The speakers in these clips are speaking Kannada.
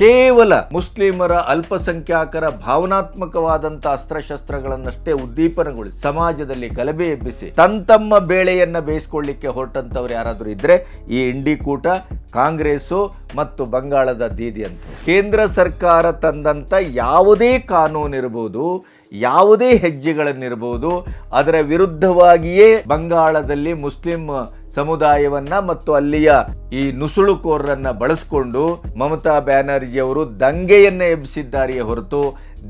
ಕೇವಲ ಮುಸ್ಲಿಮರ ಅಲ್ಪಸಂಖ್ಯಾತರ ಭಾವನಾತ್ಮಕವಾದಂಥ ಅಸ್ತ್ರಶಸ್ತ್ರಗಳನ್ನಷ್ಟೇ ಉದ್ದೀಪನಗೊಳಿಸಿ ಸಮಾಜದಲ್ಲಿ ಗಲಭೆ ಎಬ್ಬಿಸಿ ತಮ್ಮ ಬೇಳೆಯನ್ನ ಬೇಯಿಸ್ಕೊಳ್ಳಿಕ್ಕೆ ಹೊರಟಂತವ್ರು ಯಾರಾದರೂ ಇದ್ರೆ ಈ ಇಂಡಿ ಕೂಟ, ಕಾಂಗ್ರೆಸ್ಸು ಮತ್ತು ಬಂಗಾಳದ ದೀದಿ ಅಂತ. ಕೇಂದ್ರ ಸರ್ಕಾರ ತಂದಂತ ಯಾವುದೇ ಕಾನೂನಿರ್ಬೋದು, ಯಾವುದೇ ಹೆಜ್ಜೆಗಳನ್ನಿರ್ಬೋದು, ಅದರ ವಿರುದ್ಧವಾಗಿಯೇ ಬಂಗಾಳದಲ್ಲಿ ಮುಸ್ಲಿಂ ಸಮುದಾಯವನ್ನ ಮತ್ತು ಅಲ್ಲಿಯ ಈ ನುಸುಳುಕೋರರನ್ನ ಬಳಸ್ಕೊಂಡು ಮಮತಾ ಬ್ಯಾನರ್ಜಿ ಅವರು ದಂಗೆಯನ್ನ ಎಬ್ಬಿಸಿದ್ದಾರೆಯೇ ಹೊರತು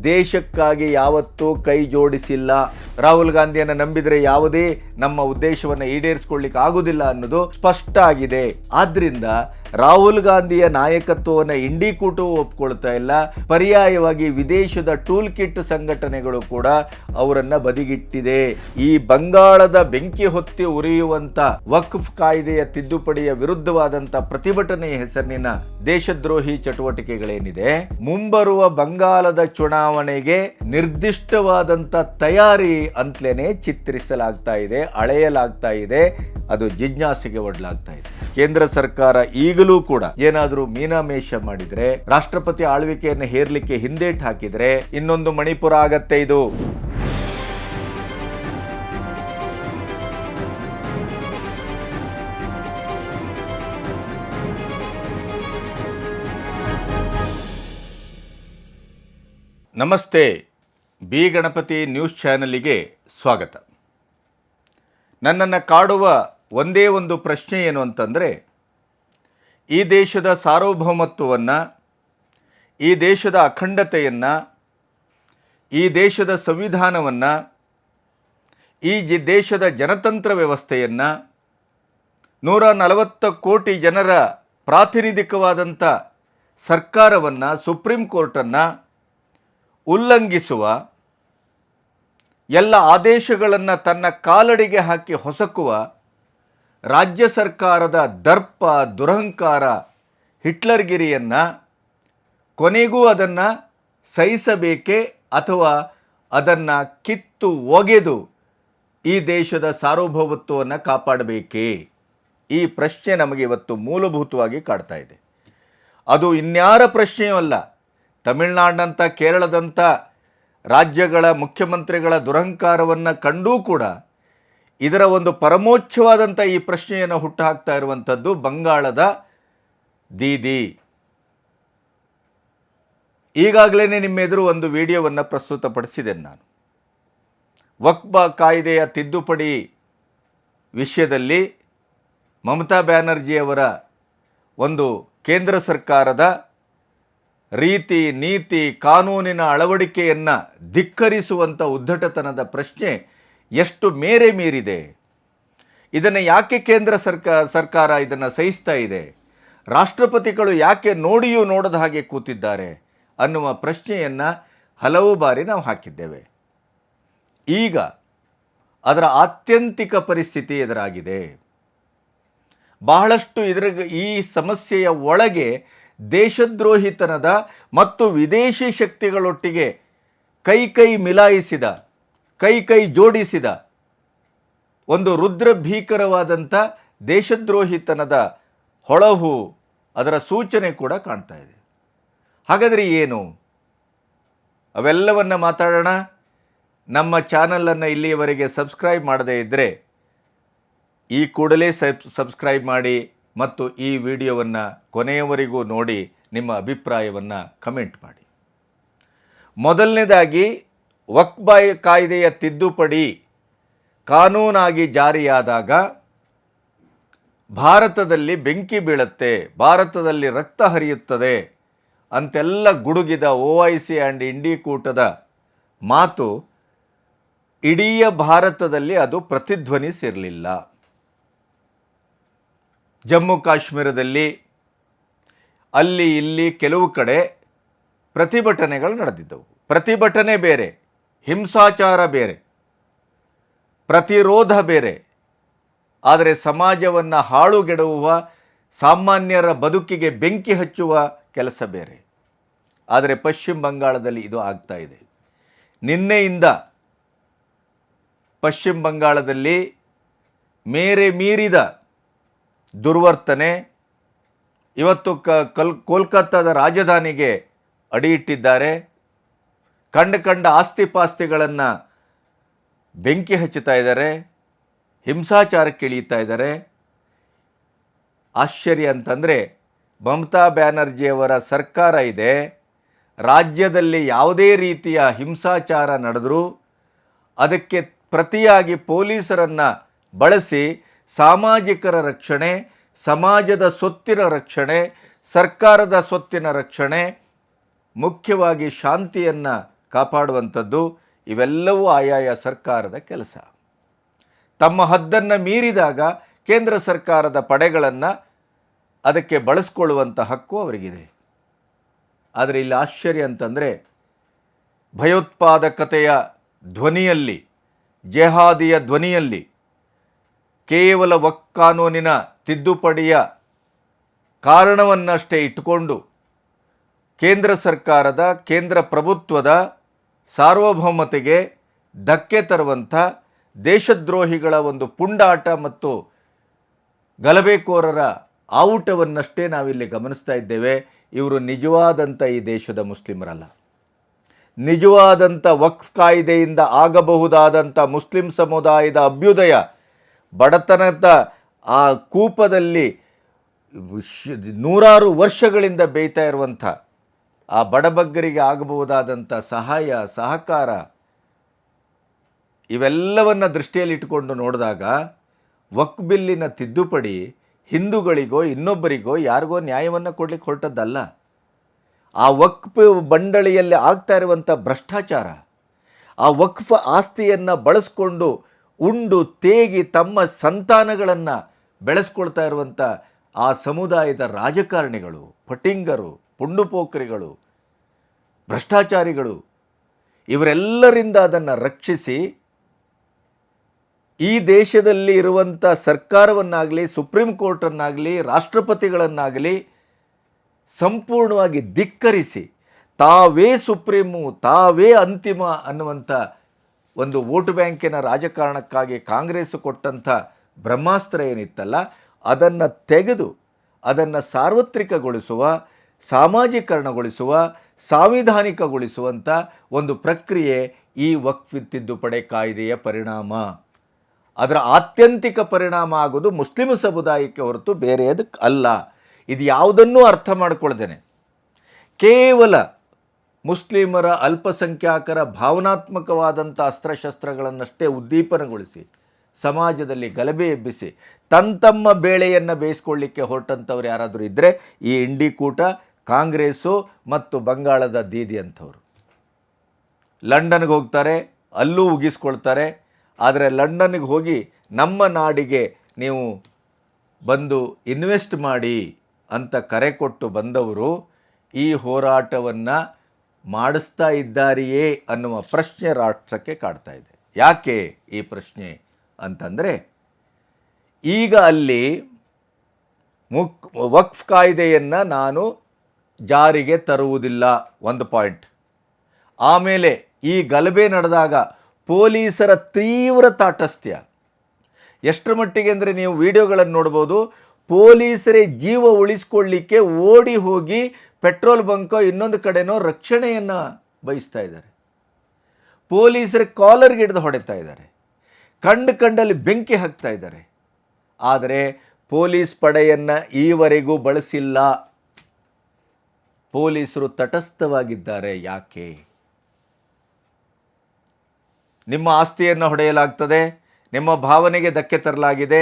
ದೇಶಕ್ಕಾಗಿ ಯಾವತ್ತೂ ಕೈ ಜೋಡಿಸಿಲ್ಲ. ರಾಹುಲ್ ಗಾಂಧಿಯನ್ನ ನಂಬಿದರೆ ಯಾವುದೇ ನಮ್ಮ ಉದ್ದೇಶವನ್ನು ಈಡೇರಿಸಿಕೊಳ್ಳಿಕ್ಕೆ ಆಗೋದಿಲ್ಲ ಅನ್ನೋದು ಸ್ಪಷ್ಟ ಆಗಿದೆ ಆದ್ದರಿಂದ ರಾಹುಲ್ ಗಾಂಧಿಯ ನಾಯಕತ್ವವನ್ನು ಇಂಡಿ ಕೂಟವು ಒಪ್ಕೊಳ್ತಾ ಇಲ್ಲ. ಪರ್ಯಾಯವಾಗಿ ವಿದೇಶದ ಟೂಲ್ ಕಿಟ್ ಸಂಘಟನೆಗಳು ಕೂಡ ಅವರನ್ನ ಬದಿಗಿಟ್ಟಿದೆ. ಈ ಬಂಗಾಳದ ಬೆಂಕಿ ಹೊತ್ತಿ ಉರಿಯುವಂತ ವಕ್ಫ್ ಕಾಯ್ದೆಯ ತಿದ್ದುಪಡಿಯ ವಿರುದ್ಧವಾದಂಥ ಪ್ರತಿಭಟನೆಯ ಹೆಸರಿನ ದೇಶದ್ರೋಹಿ ಚಟುವಟಿಕೆಗಳೇನಿದೆ. ಮುಂಬರುವ ಬಂಗಾಳದ ಚುನಾವಣೆಗೆ ನಿರ್ದಿಷ್ಟವಾದಂತ ತಯಾರಿ ಅಂತಲೇ ಚಿತ್ರಿಸಲಾಗ್ತಾ ಇದೆ, ಅಳೆಯಲಾಗ್ತಾ ಇದೆ, ಅದು ಜಿಜ್ಞಾಸೆಗೆ ಒಡ್ಲಾಗ್ತಾ ಇದೆ. ಕೇಂದ್ರ ಸರ್ಕಾರ ಈಗಲೂ ಕೂಡ ಏನಾದರೂ ಮೀನಾಮೇಷ ಮಾಡಿದ್ರೆ, ರಾಷ್ಟ್ರಪತಿ ಆಳ್ವಿಕೆಯನ್ನು ಹೇರ್ಲಿಕ್ಕೆ ಹಿಂದೇಟ್ ಹಾಕಿದ್ರೆ, ಇನ್ನೊಂದು ಮಣಿಪುರ ಆಗತ್ತೆ ಇದು. ನಮಸ್ತೆ, ಬಿ ಗಣಪತಿ ನ್ಯೂಸ್ ಚಾನಲಿಗೆ ಸ್ವಾಗತ. ನನ್ನನ್ನು ಕಾಡುವ ಒಂದೇ ಒಂದು ಪ್ರಶ್ನೆ ಏನು ಅಂತಂದರೆ, ಈ ದೇಶದ ಸಾರ್ವಭೌಮತ್ವವನ್ನು, ಈ ದೇಶದ ಅಖಂಡತೆಯನ್ನು, ಈ ದೇಶದ ಸಂವಿಧಾನವನ್ನು, ಈ ಜಿ ದೇಶದ ಜನತಂತ್ರ ವ್ಯವಸ್ಥೆಯನ್ನು, ನೂರ ನಲವತ್ತ ಕೋಟಿ ಜನರ ಪ್ರಾತಿನಿಧಿಕವಾದಂಥ ಸರ್ಕಾರವನ್ನು, ಸುಪ್ರೀಂ ಕೋರ್ಟನ್ನು ಉಲ್ಲಂಘಿಸುವ ಎಲ್ಲ ಆದೇಶಗಳನ್ನು ತನ್ನ ಕಾಲಡಿಗೆ ಹಾಕಿ ಹೊಸಕುವ ರಾಜ್ಯ ಸರ್ಕಾರದ ದರ್ಪ, ದುರಹಂಕಾರ, ಹಿಟ್ಲರ್ಗಿರಿಯನ್ನು ಕೊನೆಗೂ ಅದನ್ನು ಸಹಿಸಬೇಕೇ ಅಥವಾ ಅದನ್ನು ಕಿತ್ತು ಒಗೆದು ಈ ದೇಶದ ಸಾರ್ವಭೌಮತ್ವವನ್ನು ಕಾಪಾಡಬೇಕೇ? ಈ ಪ್ರಶ್ನೆ ನಮಗೆ ಇವತ್ತು ಮೂಲಭೂತವಾಗಿ ಕಾಡ್ತಾ ಇದೆ. ಅದು ಇನ್ಯಾರ ಪ್ರಶ್ನೆಯೂ ಅಲ್ಲ ತಮಿಳುನಾಡಿನಂಥ ಕೇರಳದಂಥ ರಾಜ್ಯಗಳ ಮುಖ್ಯಮಂತ್ರಿಗಳ ದುರಹಂಕಾರವನ್ನು ಕಂಡೂ ಕೂಡ ಇದರ ಒಂದು ಪರಮೋಚ್ಛವಾದಂಥ ಈ ಪ್ರಶ್ನೆಯನ್ನು ಹುಟ್ಟುಹಾಕ್ತಾ ಇರುವಂಥದ್ದು ಬಂಗಾಳದ ದೀದಿ. ಈಗಾಗಲೇ ನಿಮ್ಮ ಎದುರು ಒಂದು ವಿಡಿಯೋವನ್ನು ಪ್ರಸ್ತುತಪಡಿಸಿದ್ದೇನೆ ನಾನು. ವಕ್ಬ ಕಾಯ್ದೆಯ ತಿದ್ದುಪಡಿ ವಿಷಯದಲ್ಲಿ ಮಮತಾ ಬ್ಯಾನರ್ಜಿಯವರ ಒಂದು ಕೇಂದ್ರ ಸರ್ಕಾರದ ರೀತಿ, ನೀತಿ, ಕಾನೂನಿನ ಅಳವಡಿಕೆಯನ್ನು ಧಿಕ್ಕರಿಸುವಂಥ ಉದ್ದಟತನದ ಪ್ರಶ್ನೆ ಎಷ್ಟು ಮೇರೆ ಮೀರಿದೆ. ಇದನ್ನು ಯಾಕೆ ಕೇಂದ್ರ ಸರ್ಕ, ಸರ್ಕಾರ ಇದನ್ನು ಸಹಿಸ್ತಾ ಇದೆ. ರಾಷ್ಟ್ರಪತಿಗಳು ಯಾಕೆ ನೋಡಿಯೂ ನೋಡದ ಹಾಗೆ ಕೂತಿದ್ದಾರೆ ಅನ್ನುವ ಪ್ರಶ್ನೆಯನ್ನು ಹಲವು ಬಾರಿ ನಾವು ಹಾಕಿದ್ದೇವೆ. ಈಗ ಅದರ ಆತ್ಯಂತಿಕ ಪರಿಸ್ಥಿತಿ ಎದುರಾಗಿದೆ. ಬಹಳಷ್ಟು ಇದರ ಈ ಸಮಸ್ಯೆಯ ಒಳಗೆ ದೇಶದ್ರೋಹಿತನದ ಮತ್ತು ವಿದೇಶಿ ಶಕ್ತಿಗಳೊಟ್ಟಿಗೆ ಕೈ ಕೈ ಮಿಲಾಯಿಸಿದ, ಕೈ ಕೈ ಜೋಡಿಸಿದ ಒಂದು ರುದ್ರ ಭೀಕರವಾದಂಥ ದೇಶದ್ರೋಹಿತನದ ಹೊಳಹು ಅದರ ಸೂಚನೆ ಕೂಡ ಕಾಣ್ತಾ ಇದೆ. ಹಾಗಾದರೆ ಏನು? ಅವೆಲ್ಲವನ್ನು ಮಾತಾಡೋಣ. ನಮ್ಮ ಚಾನಲನ್ನು ಇಲ್ಲಿಯವರೆಗೆ ಸಬ್ಸ್ಕ್ರೈಬ್ ಮಾಡದೇ ಇದ್ದರೆ ಈ ಕೂಡಲೇ ಸಬ್, ಸಬ್ಸ್ಕ್ರೈಬ್ ಮಾಡಿ. ಮತ್ತು ಈ ವಿಡಿಯೋವನ್ನು ಕೊನೆಯವರೆಗೂ ನೋಡಿ ನಿಮ್ಮ ಅಭಿಪ್ರಾಯವನ್ನು ಕಮೆಂಟ್ ಮಾಡಿ. ಮೊದಲನೇದಾಗಿ, ವಕ್ಬಾಯ್ ಕಾಯ್ದೆಯ ತಿದ್ದುಪಡಿ ಕಾನೂನಾಗಿ ಜಾರಿಯಾದಾಗ ಭಾರತದಲ್ಲಿ ಬೆಂಕಿ ಬೀಳುತ್ತೆ, ಭಾರತದಲ್ಲಿ ರಕ್ತ ಹರಿಯುತ್ತದೆ ಅಂತೆಲ್ಲ ಗುಡುಗಿದ O I C and INDI ಕೂಟದ ಮಾತು ಇಡೀ ಭಾರತದಲ್ಲಿ ಅದು ಪ್ರತಿಧ್ವನಿಸಿರಲಿಲ್ಲ. ಜಮ್ಮು ಕಾಶ್ಮೀರದಲ್ಲಿ ಅಲ್ಲಿ ಇಲ್ಲಿ ಕೆಲವು ಕಡೆ ಪ್ರತಿಭಟನೆಗಳು ನಡೆದಿದ್ದವು. ಪ್ರತಿಭಟನೆ ಬೇರೆ, ಹಿಂಸಾಚಾರ ಬೇರೆ, ಪ್ರತಿರೋಧ ಬೇರೆ. ಆದರೆ ಸಮಾಜವನ್ನು ಹಾಳುಗೆಡುವ ಸಾಮಾನ್ಯರ ಬದುಕಿಗೆ ಬೆಂಕಿ ಹಚ್ಚುವ ಕೆಲಸ ಬೇರೆ. ಆದರೆ ಪಶ್ಚಿಮ ಬಂಗಾಳದಲ್ಲಿ ಇದು ಆಗ್ತಾ ಇದೆ. ನಿನ್ನೆಯಿಂದ ಪಶ್ಚಿಮ ಬಂಗಾಳದಲ್ಲಿ ಮೇರೆ ಮೀರಿದ ದುರ್ವರ್ತನೆ ಇವತ್ತು ಕ ಕಲ್ ಕೋಲ್ಕತ್ತಾದ ರಾಜಧಾನಿಗೆ ಅಡಿ ಇಟ್ಟಿದ್ದಾರೆ ಕಂಡ ಕಂಡ ಆಸ್ತಿ ಪಾಸ್ತಿಗಳನ್ನು ಬೆಂಕಿ ಹಚ್ಚುತ್ತಾ ಇದ್ದಾರೆ. ಹಿಂಸಾಚಾರಕ್ಕೆ ಇಳಿಯುತ್ತಾ ಇದ್ದಾರೆ. ಆಶ್ಚರ್ಯ ಅಂತಂದರೆ ಮಮತಾ ಬ್ಯಾನರ್ಜಿಯವರ ಸರ್ಕಾರ ಇದೆ. ರಾಜ್ಯದಲ್ಲಿ ಯಾವುದೇ ರೀತಿಯ ಹಿಂಸಾಚಾರ ನಡೆದರೂ ಅದಕ್ಕೆ ಪ್ರತಿಯಾಗಿ ಪೊಲೀಸರನ್ನು ಬಳಸಿ ಸಾಮಾಜಿಕರ ರಕ್ಷಣೆ, ಸಮಾಜದ ಸೊತ್ತಿನ ರಕ್ಷಣೆ, ಸರ್ಕಾರದ ಸೊತ್ತಿನ ರಕ್ಷಣೆ, ಮುಖ್ಯವಾಗಿ ಶಾಂತಿಯನ್ನು ಕಾಪಾಡುವಂಥದ್ದು, ಇವೆಲ್ಲವೂ ಆಯಾಯ ಸರ್ಕಾರದ ಕೆಲಸ. ತಮ್ಮ ಹದ್ದನ್ನು ಮೀರಿದಾಗ ಕೇಂದ್ರ ಸರ್ಕಾರದ ಪಡೆಗಳನ್ನು ಅದಕ್ಕೆ ಬಳಸ್ಕೊಳ್ಳುವಂಥ ಹಕ್ಕು ಅವರಿಗಿದೆ. ಆದರೆ ಇಲ್ಲಿ ಆಶ್ಚರ್ಯ ಅಂತಂದರೆ, ಭಯೋತ್ಪಾದಕತೆಯ ಧ್ವನಿಯಲ್ಲಿ, ಜೆಹಾದಿಯ ಧ್ವನಿಯಲ್ಲಿ ಕೇವಲ ವಕ್ ಕಾನೂನಿನ ತಿದ್ದುಪಡಿಯ ಕಾರಣವನ್ನಷ್ಟೇ ಇಟ್ಟುಕೊಂಡು ಕೇಂದ್ರ ಸರ್ಕಾರದ, ಕೇಂದ್ರ ಪ್ರಭುತ್ವದ ಸಾರ್ವಭೌಮತೆಗೆ ಧಕ್ಕೆ ತರುವಂಥ ದೇಶದ್ರೋಹಿಗಳ ಒಂದು ಪುಂಡಾಟ ಮತ್ತು ಗಲಭೆಕೋರರ ಆವುಟವನ್ನಷ್ಟೇ ನಾವಿಲ್ಲಿ ಗಮನಿಸ್ತಾ ಇದ್ದೇವೆ. ಇವರು ನಿಜವಾದಂಥ ಈ ದೇಶದ ಮುಸ್ಲಿಮರಲ್ಲ. ನಿಜವಾದಂಥ ವಕ್ಫ್ ಕಾಯ್ದೆಯಿಂದ ಆಗಬಹುದಾದಂಥ ಮುಸ್ಲಿಂ ಸಮುದಾಯದ ಅಭ್ಯುದಯ ಬಡತನದ ಆ ಕೂಪದಲ್ಲಿ ನೂರಾರು ವರ್ಷಗಳಿಂದ ಬೇಯ್ತಾ ಇರುವಂಥ ಆ ಬಡಬಗ್ಗರಿಗೆ ಆಗಬಹುದಾದಂಥ ಸಹಾಯ, ಸಹಕಾರ ಇವೆಲ್ಲವನ್ನು ದೃಷ್ಟಿಯಲ್ಲಿಟ್ಟುಕೊಂಡು ನೋಡಿದಾಗ ವಕ್ ಬಿಲ್ಲಿನ ತಿದ್ದುಪಡಿ ಹಿಂದೂಗಳಿಗೋ ಇನ್ನೊಬ್ಬರಿಗೋ ಯಾರಿಗೋ ನ್ಯಾಯವನ್ನು ಕೊಡಲಿಕ್ಕೆ ಹೊರಟದ್ದಲ್ಲ. ಆ ವಕ್ಫ್ ಬಂಡಳಿಯಲ್ಲಿ ಆಗ್ತಾ ಇರುವಂಥ ಭ್ರಷ್ಟಾಚಾರ, ಆ ವಕ್ಫ್ ಆಸ್ತಿಯನ್ನು ಬಳಸ್ಕೊಂಡು ಉಂಡು ತೇಗಿ ತಮ್ಮ ಸಂತಾನಗಳನ್ನು ಬೆಳೆಸ್ಕೊಳ್ತಾ ಇರುವಂಥ ಆ ಸಮುದಾಯದ ರಾಜಕಾರಣಿಗಳು, ಪಟಿಂಗರು, ಪುಂಡುಪೋಖರಿಗಳು, ಭ್ರಷ್ಟಾಚಾರಿಗಳು, ಇವರೆಲ್ಲರಿಂದ ಅದನ್ನು ರಕ್ಷಿಸಿ ಈ ದೇಶದಲ್ಲಿ ಇರುವಂಥ ಸರ್ಕಾರವನ್ನಾಗಲಿ, ಸುಪ್ರೀಂ ಕೋರ್ಟನ್ನಾಗಲಿ, ರಾಷ್ಟ್ರಪತಿಗಳನ್ನಾಗಲಿ ಸಂಪೂರ್ಣವಾಗಿ ಧಿಕ್ಕರಿಸಿ ತಾವೇ ಸುಪ್ರೀಮು, ತಾವೇ ಅಂತಿಮ ಅನ್ನುವಂಥ ಒಂದು ವೋಟ್ ಬ್ಯಾಂಕಿನ ರಾಜಕಾರಣಕ್ಕಾಗಿ ಕಾಂಗ್ರೆಸ್ ಕೊಟ್ಟಂಥ ಬ್ರಹ್ಮಾಸ್ತ್ರ ಏನಿತ್ತಲ್ಲ, ಅದನ್ನು ತೆಗೆದು ಅದನ್ನು ಸಾರ್ವತ್ರಿಕಗೊಳಿಸುವ, ಸಾಮಾಜೀಕರಣಗೊಳಿಸುವ, ಸಾಂವಿಧಾನಿಕಗೊಳಿಸುವಂಥ ಒಂದು ಪ್ರಕ್ರಿಯೆ ಈ ವಕ್ಫ್ ತಿದ್ದುಪಡಿ ಕಾಯ್ದೆಯ ಪರಿಣಾಮ. ಅದರ ಆತ್ಯಂತಿಕ ಪರಿಣಾಮ ಆಗೋದು ಮುಸ್ಲಿಂ ಸಮುದಾಯಕ್ಕೆ ಹೊರತು ಬೇರೆಯದಕ್ಕೆ ಅಲ್ಲ. ಇದು ಯಾವುದನ್ನೂ ಅರ್ಥ ಮಾಡ್ಕೊಳ್ದೇನೆ. ಕೇವಲ ಮುಸ್ಲಿಮರ ಅಲ್ಪಸಂಖ್ಯಾತರ ಭಾವನಾತ್ಮಕವಾದಂಥ ಅಸ್ತ್ರಶಸ್ತ್ರಗಳನ್ನಷ್ಟೇ ಉದ್ದೀಪನಗೊಳಿಸಿ ಸಮಾಜದಲ್ಲಿ ಗಲಭೆ ಎಬ್ಬಿಸಿ ತಮ್ಮ ಬೇಳೆಯನ್ನು ಬೇಯಿಸ್ಕೊಳ್ಳಿಕ್ಕೆ ಹೊರಟಂಥವ್ರು ಯಾರಾದರೂ ಇದ್ದರೆ ಈ ಇಂಡಿ ಕೂಟ, ಕಾಂಗ್ರೆಸ್ಸು ಮತ್ತು ಬಂಗಾಳದ ದೀದಿ ಅಂಥವ್ರು. ಲಂಡನ್ಗೆ ಹೋಗ್ತಾರೆ, ಅಲ್ಲೂ ಉಗಿಸ್ಕೊಳ್ತಾರೆ. ಆದರೆ ಲಂಡನ್ಗೆ ಹೋಗಿ ನಮ್ಮ ನಾಡಿಗೆ ನೀವು ಬಂದು ಇನ್ವೆಸ್ಟ್ ಮಾಡಿ ಅಂತ ಕರೆ ಕೊಟ್ಟು ಬಂದವರು ಈ ಹೋರಾಟವನ್ನು ಮಾಡಿಸ್ತಾ ಇದ್ದಾರೆಯೇ ಅನ್ನುವ ಪ್ರಶ್ನೆ ರಾಷ್ಟ್ರಕ್ಕೆ ಕಾಡ್ತಾ ಇದೆ. ಯಾಕೆ ಈ ಪ್ರಶ್ನೆ ಅಂತಂದರೆ, ಈಗ ಅಲ್ಲಿ ಮುಕ್, ವಕ್ಫ್ ಕಾಯ್ದೆಯನ್ನು ನಾನು ಜಾರಿಗೆ ತರುವುದಿಲ್ಲ, ಒಂದು ಪಾಯಿಂಟ್. ಆಮೇಲೆ ಈ ಗಲಭೆ ನಡೆದಾಗ ಪೊಲೀಸರ ತೀವ್ರ ತಾಟಸ್ಥ್ಯ. ಎಷ್ಟರ ಮಟ್ಟಿಗೆ ಅಂದರೆ ನೀವು ವಿಡಿಯೋಗಳನ್ನು ನೋಡ್ಬೋದು, ಪೊಲೀಸರೇ ಜೀವ ಉಳಿಸ್ಕೊಳ್ಳಿಕ್ಕೆ ಓಡಿ ಹೋಗಿ ಪೆಟ್ರೋಲ್ ಬಂಕೋ ಇನ್ನೊಂದು ಕಡೆನೋ ರಕ್ಷಣೆಯನ್ನು ಬಯಸ್ತಾ ಇದ್ದಾರೆ. ಪೊಲೀಸರ ಕಾಲರ್ಗೆ ಹಿಡಿದು ಹೊಡೆತಾ ಇದ್ದಾರೆ. ಕಂಡು ಕಂಡಲ್ಲಿ ಬೆಂಕಿ ಹಾಕ್ತಾ ಇದ್ದಾರೆ. ಆದರೆ ಪೊಲೀಸ್ ಪಡೆಯನ್ನು ಈವರೆಗೂ ಬಳಸಿಲ್ಲ. ಪೊಲೀಸರು ತಟಸ್ಥವಾಗಿದ್ದಾರೆ ಯಾಕೆ? ನಿಮ್ಮ ಆಸ್ತಿಯನ್ನು ಹೊಡೆಯಲಾಗ್ತದೆ, ನಿಮ್ಮ ಭಾವನೆಗೆ ಧಕ್ಕೆ ತರಲಾಗಿದೆ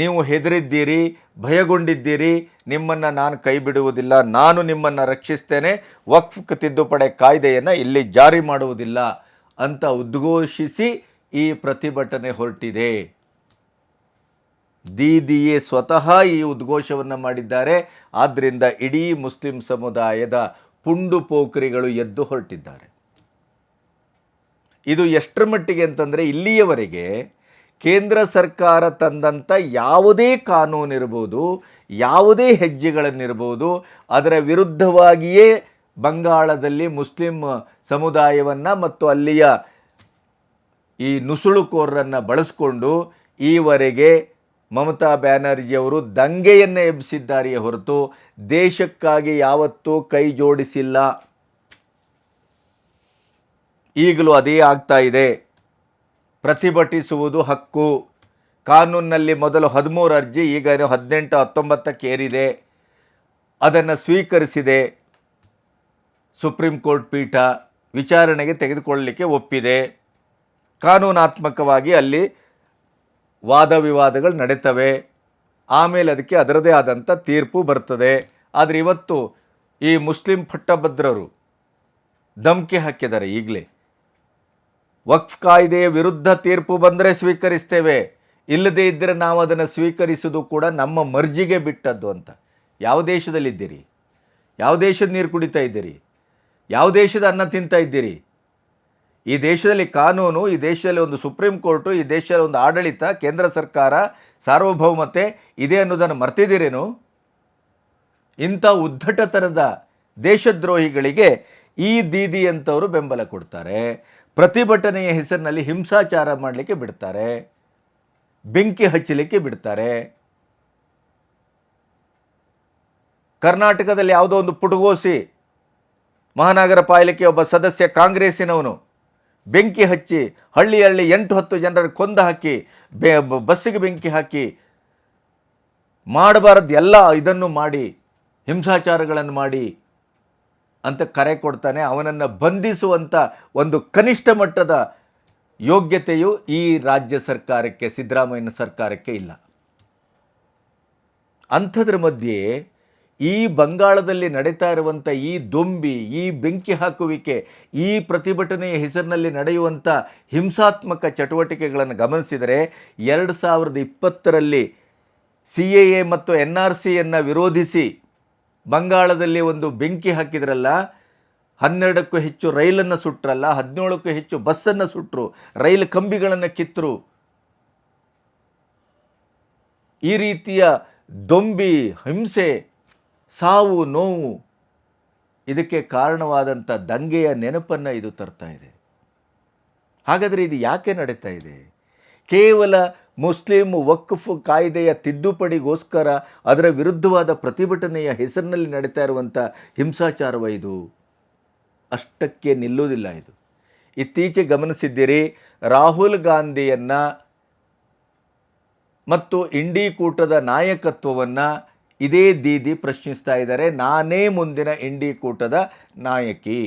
ನೀವು ಹೆದರಿದ್ದೀರಿ, ಭಯಗೊಂಡಿದ್ದೀರಿ, ನಿಮ್ಮನ್ನು ನಾನು ಕೈ ಬಿಡುವುದಿಲ್ಲ ನಾನು ನಿಮ್ಮನ್ನು ರಕ್ಷಿಸ್ತೇನೆ, ವಕ್ಫ್ ತಿದ್ದುಪಡೆ ಕಾಯ್ದೆಯನ್ನು ಇಲ್ಲಿ ಜಾರಿ ಮಾಡುವುದಿಲ್ಲ ಅಂತ ಉದ್ಘೋಷಿಸಿ ಈ ಪ್ರತಿಭಟನೆ ಹೊರಟಿದೆ. ದೀದಿಯೇ ಸ್ವತಃ ಈ ಉದ್ಘೋಷವನ್ನು ಮಾಡಿದ್ದಾರೆ. ಆದ್ದರಿಂದ ಇಡೀ ಮುಸ್ಲಿಂ ಸಮುದಾಯದ ಪುಂಡು ಪೋಖರಿಗಳು ಎದ್ದು ಹೊರಟಿದ್ದಾರೆ. ಇದು ಎಷ್ಟರ ಮಟ್ಟಿಗೆ ಅಂತಂದರೆ ಇಲ್ಲಿಯವರೆಗೆ ಕೇಂದ್ರ ಸರ್ಕಾರ ತಂದಂಥ ಯಾವುದೇ ಕಾನೂನಿರ್ಬೋದು, ಯಾವುದೇ ಹೆಜ್ಜೆಗಳನ್ನಿರ್ಬೋದು, ಅದರ ವಿರುದ್ಧವಾಗಿಯೇ ಬಂಗಾಳದಲ್ಲಿ ಮುಸ್ಲಿಂ ಸಮುದಾಯವನ್ನು ಮತ್ತು ಅಲ್ಲಿಯ ಈ ನುಸುಳುಕೋರರನ್ನು ಬಳಸಿಕೊಂಡು ಈವರೆಗೆ ಮಮತಾ ಬ್ಯಾನರ್ಜಿಯವರು ದಂಗೆಯನ್ನು ಎಬ್ಬಿಸಿದ್ದಾರೆಯೇ ಹೊರತು ದೇಶಕ್ಕಾಗಿ ಯಾವತ್ತೂ ಕೈ ಜೋಡಿಸಿಲ್ಲ. ಈಗಲೂ ಅದೇ ಆಗ್ತಾ ಇದೆ. ಪ್ರತಿಭಟಿಸುವುದು ಹಕ್ಕು. ಕಾನೂನಿನಲ್ಲಿ ಮೊದಲು ಹದಿಮೂರು ಅರ್ಜಿ, ಈಗ ಹದಿನೆಂಟು, ಹತ್ತೊಂಬತ್ತಕ್ಕೆ ಏರಿದೆ. ಅದನ್ನು ಸ್ವೀಕರಿಸಿದೆ. ಸುಪ್ರೀಂ ಕೋರ್ಟ್ ಪೀಠ ವಿಚಾರಣೆಗೆ ತೆಗೆದುಕೊಳ್ಳಲಿಕ್ಕೆ ಒಪ್ಪಿದೆ. ಕಾನೂನಾತ್ಮಕವಾಗಿ ಅಲ್ಲಿ ವಾದ ವಿವಾದಗಳು ನಡೀತವೆ. ಆಮೇಲೆ ಅದಕ್ಕೆ ಅದರದೇ ಆದಂಥ ತೀರ್ಪು ಬರ್ತದೆ. ಆದರೆ ಇವತ್ತು ಈ ಮುಸ್ಲಿಂ ಪಟ್ಟಭದ್ರರು ಧಮಕಿ ಹಾಕಿದ್ದಾರೆ ಈಗಲೇ. ವಕ್ಫ್ ಕಾಯ್ದೆಯ ವಿರುದ್ಧ ತೀರ್ಪು ಬಂದರೆ ಸ್ವೀಕರಿಸ್ತೇವೆ. ಇಲ್ಲದೇ ಇದ್ದರೆ ನಾವು ಅದನ್ನು ಸ್ವೀಕರಿಸೋದು ಕೂಡ ನಮ್ಮ ಮರ್ಜಿಗೆ ಬಿಟ್ಟದ್ದು ಅಂತ. ಯಾವ ದೇಶದಲ್ಲಿದ್ದೀರಿ ಯಾವ ದೇಶದ ನೀರು ಕುಡಿತಾ ಇದ್ದೀರಿ? ಯಾವ ದೇಶದ ಅನ್ನ ತಿಂತಾ ಇದ್ದೀರಿ? ಈ ದೇಶದಲ್ಲಿ ಕಾನೂನು, ಈ ದೇಶದಲ್ಲಿ ಒಂದು ಸುಪ್ರೀಂ ಕೋರ್ಟು, ಈ ದೇಶದಲ್ಲಿ ಒಂದು ಆಡಳಿತ, ಕೇಂದ್ರ ಸರ್ಕಾರ, ಸಾರ್ವಭೌಮತೆ ಇದೆ ಅನ್ನೋದನ್ನು ಮರ್ತಿದ್ದೀರೇನು? ಇಂಥ ಉದ್ದಟತನದ ದೇಶದ್ರೋಹಿಗಳಿಗೆ ಈ ದೀದಿ ಅಂತವರು ಬೆಂಬಲ ಕೊಡ್ತಾರೆ. ಪ್ರತಿಭಟನೆಯ ಹೆಸರಿನಲ್ಲಿ ಹಿಂಸಾಚಾರ ಮಾಡಲಿಕ್ಕೆ ಬಿಡ್ತಾರೆ, ಬೆಂಕಿ ಹಚ್ಚಲಿಕ್ಕೆ ಬಿಡ್ತಾರೆ. ಕರ್ನಾಟಕದಲ್ಲಿ ಯಾವುದೋ ಒಂದು ಪುಟಗೋಸಿ ಮಹಾನಗರ ಪಾಲಿಕೆ ಒಬ್ಬ ಸದಸ್ಯ ಕಾಂಗ್ರೆಸ್ಸಿನವನು ಬೆಂಕಿ ಹಚ್ಚಿ ಹಳ್ಳಿ ಹಳ್ಳಿ ಎಂಟು ಹತ್ತು ಜನರ ಕೊಂದು ಹಾಕಿ ಬೆ, ಬಸ್ಸಿಗೆ ಬೆಂಕಿ ಹಾಕಿ ಮಾಡಬಾರದು ಎಲ್ಲ ಇದನ್ನು ಮಾಡಿ, ಹಿಂಸಾಚಾರಗಳನ್ನು ಮಾಡಿ ಅಂತ ಕರೆ ಕೊಡ್ತಾನೆ. ಅವನನ್ನು ಬಂಧಿಸುವಂಥ ಒಂದು ಕನಿಷ್ಠ ಮಟ್ಟದ ಯೋಗ್ಯತೆಯು ಈ ರಾಜ್ಯ ಸರ್ಕಾರಕ್ಕೆ, ಸಿದ್ದರಾಮಯ್ಯನ ಸರ್ಕಾರಕ್ಕೆ ಇಲ್ಲ. ಅಂಥದ್ರ ಮಧ್ಯೆ ಈ ಬಂಗಾಳದಲ್ಲಿ ನಡೀತಾ ಇರುವಂಥ ಈ ದೊಂಬಿ, ಈ ಬೆಂಕಿ ಹಾಕುವಿಕೆ, ಈ ಪ್ರತಿಭಟನೆಯ ಹೆಸರಿನಲ್ಲಿ ನಡೆಯುವಂಥ ಹಿಂಸಾತ್ಮಕ ಚಟುವಟಿಕೆಗಳನ್ನು ಗಮನಿಸಿದರೆ ಎರಡು ಸಾವಿರದ ಇಪ್ಪತ್ತರಲ್ಲಿ ಸಿ ಎ ಎ ಮತ್ತು ಎನ್ ಆರ್ ಸಿಯನ್ನು ವಿರೋಧಿಸಿ ಬಂಗಾಳದಲ್ಲಿ ಒಂದು ಬೆಂಕಿ ಹಾಕಿದ್ರಲ್ಲ, ಹನ್ನೆರಡಕ್ಕೂ ಹೆಚ್ಚು ರೈಲನ್ನು ಸುಟ್ರಲ್ಲ, ಹದಿನೇಳಕ್ಕೂ ಹೆಚ್ಚು ಬಸ್ಸನ್ನು ಸುಟ್ಟರು ರೈಲು ಕಂಬಿಗಳನ್ನು ಕಿತ್ತರು. ಈ ರೀತಿಯ ದೊಂಬಿ, ಹಿಂಸೆ, ಸಾವು, ನೋವು, ಇದಕ್ಕೆ ಕಾರಣವಾದಂಥ ದಂಗೆಯ ನೆನಪನ್ನು ಇದು ತರ್ತಾ ಇದೆ. ಹಾಗಾದರೆ ಇದು ಯಾಕೆ ನಡೀತಾ ಇದೆ? ಕೇವಲ ಮುಸ್ಲಿಂ ವಕ್ಫ್ ಕಾಯ್ದೆಯ ತಿದ್ದುಪಡಿಗೋಸ್ಕರ ಅದರ ವಿರುದ್ಧವಾದ ಪ್ರತಿಭಟನೆಯ ಹೆಸರಿನಲ್ಲಿ ನಡೀತಾ ಇರುವಂಥ ಹಿಂಸಾಚಾರವ ಇದು. ಅಷ್ಟಕ್ಕೆ ನಿಲ್ಲುವುದಿಲ್ಲ ಇದು. ಇತ್ತೀಚೆಗೆ ಗಮನಿಸಿದ್ದೀರಿ, ರಾಹುಲ್ ಗಾಂಧಿಯನ್ನು ಮತ್ತು ಇಂಡಿ ಕೂಟದ ನಾಯಕತ್ವವನ್ನು ಇದೇ ದೀದಿ ಪ್ರಶ್ನಿಸ್ತಾ ಇದ್ದಾರೆ, ನಾನೇ ಮುಂದಿನ ಇಂಡಿ ಕೂಟದ ನಾಯಕಿ.